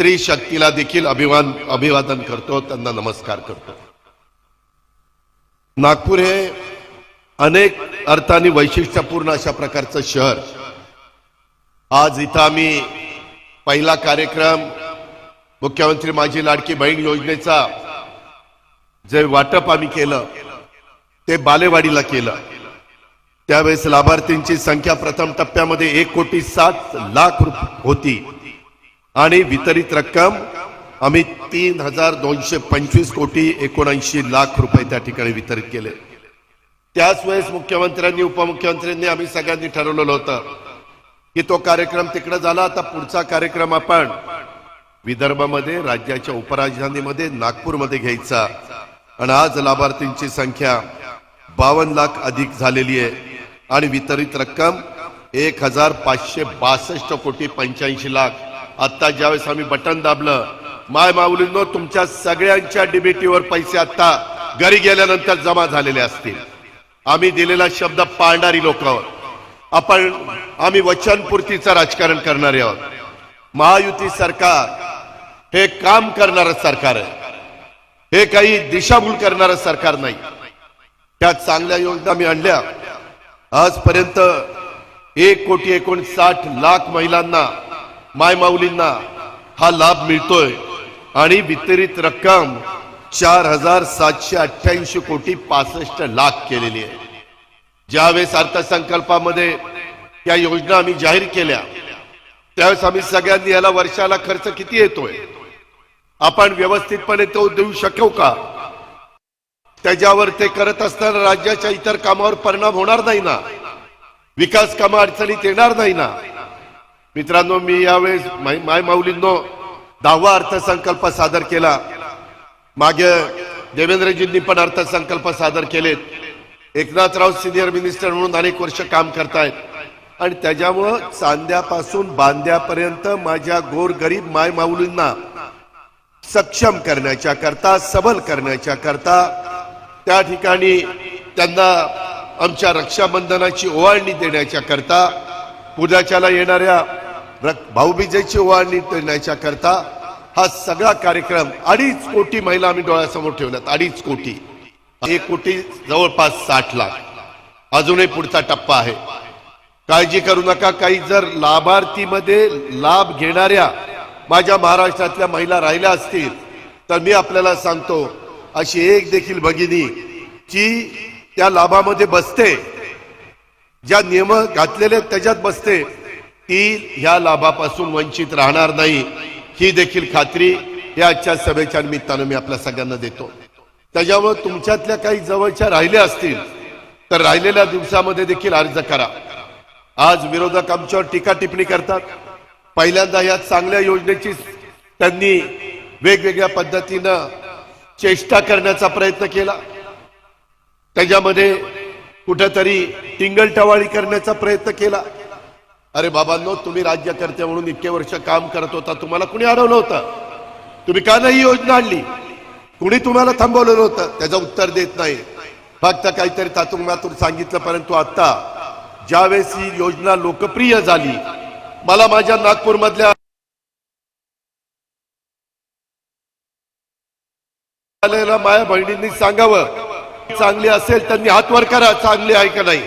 स्त्री शक्तीला देखील अभिमान अभिवादन करतो त्यांना नमस्कार करतो. नागपूर हे अनेक अर्थाने वैशिष्ट्यपूर्ण अशा प्रकारचं शहर. आज इथं आम्ही पहिला कार्यक्रम मुख्यमंत्री माझी लाडकी बहीण योजनेचा जे वाटप आम्ही केलं ते बालेवाडीला केलं. त्यावेळेस लाभार्थींची संख्या प्रथम टप्प्यामध्ये एक कोटी सात लाख होती. आणि वितरित रक्कम आम्ही तीन हजार दोनशे पंचवीस कोटी एकोणऐंशी लाख रुपये त्या ठिकाणी वितरित केले. त्याच वेळेस मुख्यमंत्र्यांनी उपमुख्यमंत्र्यांनी आम्ही सगळ्यांनी ठरवलेलं होतं की तो कार्यक्रम तिकडे झाला आता पुढचा कार्यक्रम आपण विदर्भामध्ये राज्याच्या उपराजधानीमध्ये नागपूरमध्ये घ्यायचा. आणि आज लाभार्थींची संख्या बावन्न लाख अधिक झालेली आहे. आणि वितरित रक्कम एक हजार पाचशे बासष्ट कोटी पंच्याऐंशी लाख. आता ज्यावेळेस आम्ही बटन दाबलं माय माऊलींनो तुमच्या सगळ्यांच्या डीबीटीवर पैसे आता घरी गेल्यानंतर जमा झालेले असतील. आम्ही दिलेला शब्द पाळणारी लोक आहोत. आपण आम्ही वचनपूर्तीचं राजकारण करणारे आहोत. महायुती सरकार हे काम करणारं सरकार आहे. हे काही दिशाभूल करणारं सरकार नाही. त्या चांगल्या योजना मी आणल्या. आजपर्यंत एक कोटी एकोणसाठ लाख महिलांना माय माऊलींना हा लाभ मिळतोय. आणि वितरित रक्कम चार हजार सातशे अठ्ठ्याऐंशी कोटी पासष्ट लाख केलेली आहे. ज्यावेळेस अर्थसंकल्पामध्ये या योजना आम्ही जाहीर केल्या त्यावेळेस आम्ही सगळ्यांनी याला वर्षाला खर्च किती येतोय? आपण व्यवस्थितपणे तो देऊ शकू का? त्याच्यावर ते करत असताना राज्याच्या इतर कामावर परिणाम होणार नाही ना? विकास कामं अडचणीत येणार नाही ना? मित्रांनो मी यावेळेस माय माऊलींनो दहावा अर्थसंकल्प सादर केला. मागे देवेंद्रजींनी पण अर्थसंकल्प सादर केलेत. एकनाथराव सिनियर मिनिस्टर म्हणून अनेक वर्ष काम करतायत. आणि त्याच्यामुळं चांद्यापासून बांद्यापर्यंत माझ्या गोरगरीब माय माऊलींना सक्षम करण्याच्या करता सबल करण्याच्या करता त्या ठिकाणी त्यांना आमच्या रक्षाबंधनाची ओवाळणी देण्याच्या करता पूजाच्याला येणाऱ्या भाऊबीजेची ओवाळणी देण्याच्या करता हा सगळा कार्यक्रम अडीच कोटी महिला आम्ही डोळ्यासमोर ठेवल्यात अडीच कोटी. एक कोटी जवळपास साठ लाख. अजूनही पुढचा टप्पा आहे. काळजी करू नका काही जर लाभार्थीमध्ये लाभ घेणाऱ्या माझ्या महाराष्ट्रातल्या महिला राहिल्या असतील तर मी आपल्याला सांगतो अशी एक देखील भगिनी जी त्या लाभामध्ये बसते ज्या नियम घातलेले त्याच्यात बसते. ती ह्या लाभापासून वंचित राहणार नाही ही देखील खात्री या आजच्या सभेच्या निमित्तानं मी आपल्या सगळ्यांना देतो. त्याच्यामुळे तुमच्यातल्या काही जवळच्या राहिल्या असतील तर राहिलेल्या दिवसामध्ये देखील अर्ज करा. आज विरोधक आमच्यावर टीका टिप्पणी करतात. पहिल्यांदा या चांगल्या योजनेची त्यांनी वेगवेगळ्या पद्धतीनं चेष्टा करण्याचा प्रयत्न केला. त्याच्यामध्ये कुठेतरी टिंगलटवाळी करण्याचा प्रयत्न केला. अरे बाबांनो तुम्ही राज्यकर्ते म्हणून इतके वर्ष काम करत होता तुम्हाला कुणी अडवलं होतं? तुम्ही का नाही योजना आणली? कुणी तुम्हाला थांबवलेलं होतं? त्याचं उत्तर देत नाही. फक्त काहीतरी तातून सांगितलं परंतु आता ज्यावेळेस ही योजना लोकप्रिय झाली मला माझ्या नागपूरमधल्या आलेल्या माया बहिणींनी सांगावं चांगली असेल त्यांनी हात वर करा चांगली आहे का नाही?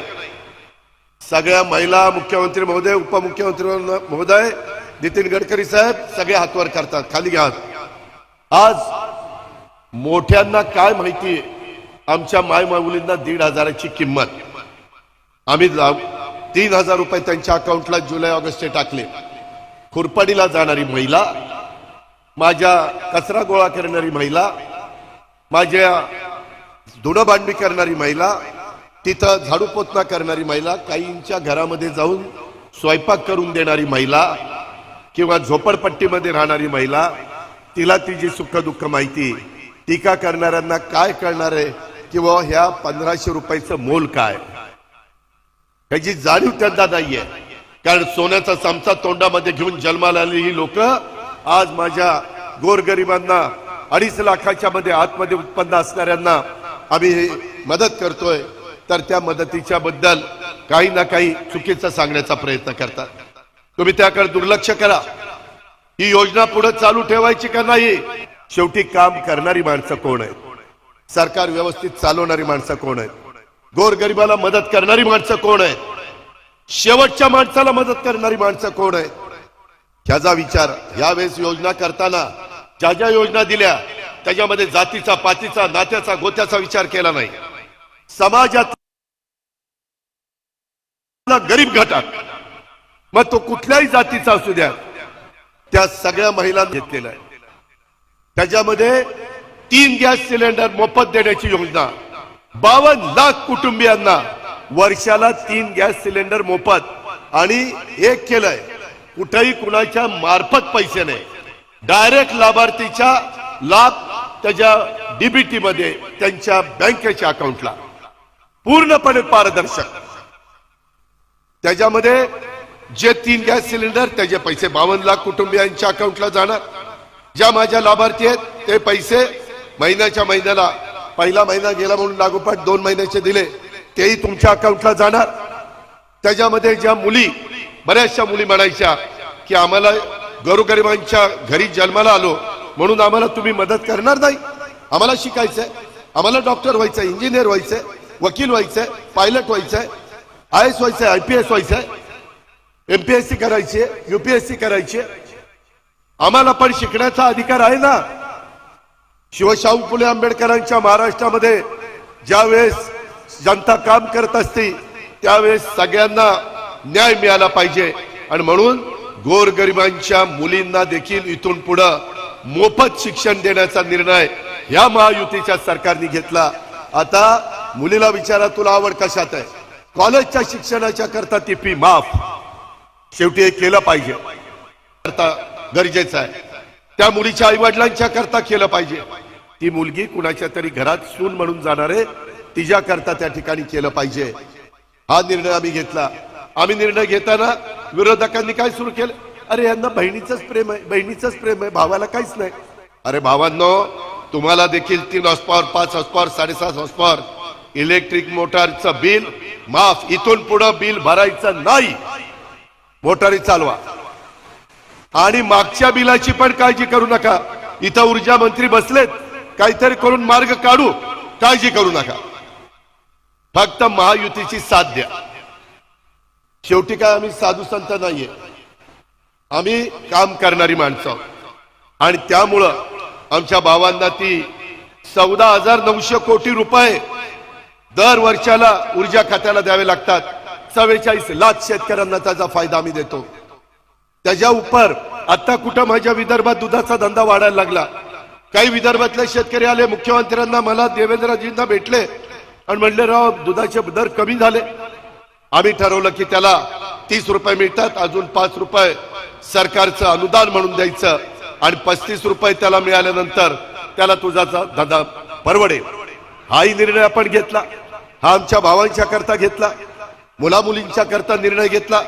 सगळ्या महिला मुख्यमंत्री महोदय उपमुख्यमंत्री महोदय नितीन गडकरी साहेब सगळे हातवर करतात खाली घ्या. आज मोठ्यांना काय माहिती आमच्या माय माऊलींना दीड हजाराची किंमत. आम्ही तीन हजार रुपये त्यांच्या अकाउंटला जुलै ऑगस्टचे टाकले. खुरपडीला जाणारी महिला माझ्या कचरा गोळा करणारी महिला माझ्या धुडंभांडणी करणारी महिला तिथं झाडूपोतना करणारी महिला काहींच्या घरामध्ये जाऊन स्वयंपाक करून देणारी महिला किंवा झोपडपट्टीमध्ये राहणारी महिला तिला तिची सुख दुःख माहिती टीका करणाऱ्यांना काय कळणार आहे किंवा ह्या पंधराशे रुपयाचं मोल काय? ह्याची जाणीव त्यांना नाहीये. कारण सोन्याचा चमचा तोंडामध्ये घेऊन जन्माला आलेली ही लोक आज माझ्या गोरगरिबांना अडीच लाखाच्या मध्ये आतमध्ये उत्पन्न असणाऱ्यांना आम्ही मदत करतोय. तर त्या मदतीच्या बद्दल काही ना काही चुकीचं सांगण्याचा प्रयत्न करतात. तुम्ही त्याकडे दुर्लक्ष करा. ही योजना पुढे चालू ठेवायची का नाही? शेवटी काम करणारी माणसं कोण आहेत? सरकार व्यवस्थित चालवणारी माणसं कोण आहेत? गोरगरिबाला मदत करणारी माणसं कोण आहेत? शेवटच्या माणसाला मदत करणारी माणसं कोण आहेत? ह्याचा विचार यावेळेस योजना करताना ज्या ज्या योजना दिल्या त्याच्यामध्ये जातीचा पातीचा नात्याचा गोत्याचा विचार केला नाही. समाजात गरीब घटक मग तो कुठल्याही जातीचा असू द्या त्या सगळ्या महिलांना घेतलेला आहे. त्याच्यामध्ये तीन गॅस सिलेंडर मोफत देण्याची योजना बावन्न लाख कुटुंबियांना वर्षाला तीन गॅस सिलेंडर मोफत आणि एक केलंय कुठेही कुणाच्या मार्फत पैसे नाही. डायरेक्ट लाभार्थीच्या लाभ त्याच्या डीबीटी मध्ये त्यांच्या बँकेच्या अकाउंटला पूर्णपणे पारदर्शक. त्याच्यामध्ये जे तीन गॅस सिलेंडर त्याचे पैसे बावन्न लाख कुटुंबियांच्या अकाउंटला जाणार ज्या माझ्या लाभार्थी आहेत ते पैसे महिन्याच्या महिन्याला पहिला महिना गेला म्हणून लागोपाठ दोन महिन्याचे दिले तेही तुमच्या अकाउंटला जाणार. त्याच्यामध्ये ज्या मुली बऱ्याचशा मुली म्हणायच्या की आम्हाला गरुगरिबांच्या घरी जन्माला आलो म्हणून आम्हाला तुम्ही मदत करणार नाही. आम्हाला शिकायचंय. आम्हाला डॉक्टर व्हायचं इंजिनियर व्हायचंय. वकील व्हायचंय पायलट व्हायचंय आय एस व्हायचंय आय पी एस व्हायचंय एमपीएससी करायची युपीएससी करायची आम्हाला पण शिकण्याचा अधिकार आहे ना? शिवशाहू फुले आंबेडकरांच्या महाराष्ट्रामध्ये ज्यावेळेस जनता काम करत असते त्यावेळेस सगळ्यांना न्याय मिळाला पाहिजे. आणि म्हणून गोरगरिबांच्या मुलींना देखील इथून पुढं मोफत शिक्षण देण्याचा निर्णय या महायुतीच्या सरकारने घेतला. आता मुलीला विचारा तुला आवड कशात आहे? कॉलेजच्या शिक्षणाच्या करता ती फी माफ. शेवटी हे केलं पाहिजे. करता गरजेचं आहे. त्या मुलीच्या आई वडिलांच्या करता केलं पाहिजे. ती मुलगी कुणाच्या तरी घरात सून म्हणून जाणार आहे तिच्या करता त्या ठिकाणी केलं पाहिजे. हा निर्णय आम्ही घेतला. आम्ही निर्णय घेताना विरोधकांनी काय सुरू केलं? अरे यांना बहिणीचंच प्रेम आहे बहिणीचंच प्रेम आहे भावाला काहीच नाही. अरे भावांनो तुम्हाला देखील तीन हॉस्पॉर पाच हॉस्पॉर साडेसात हॉस्पॉर इलेक्ट्रिक मोटारचं बिल माफ. इथून पुढं बिल भरायचं नाही. मोटारी चालवा. आणि मागच्या बिलाची पण काळजी करू नका. इथं ऊर्जा मंत्री बसलेत. काहीतरी करून मार्ग काढू. काळजी करू नका. फक्त महायुतीची साथ द्या. शेवटी काय आम्ही साधू संत नाहीये. आम्ही काम करणारी माणसं आणि त्यामुळं आमच्या भावांना ती चौदा हजार नऊशे कोटी रुपये दर वर्षाला ऊर्जा खात्याला द्यावे लागतात. चव्वेचाळीस लाख शेतकऱ्यांना त्याचा फायदा आम्ही देतो. त्याच्या उपर आता कुठं माझ्या विदर्भात दुधाचा धंदा वाढायला लागला. काही विदर्भातले शेतकरी आले मुख्यमंत्र्यांना मला देवेंद्रजींना भेटले. आणि म्हणले राव दुधाचे दर कमी झाले. आम्ही ठरवलं की त्याला तीस रुपये मिळतात अजून पाच रुपये सरकारचं अनुदान म्हणून द्यायचं. आणि पस्तीस रुपये त्याला मिळाल्यानंतर त्याला तुझाचा धंदा परवडेल. हाही निर्णय आपण घेतला. हा आमच्या भावांच्या करता घेतला. मुला मुलींच्या करता निर्णय घेतला.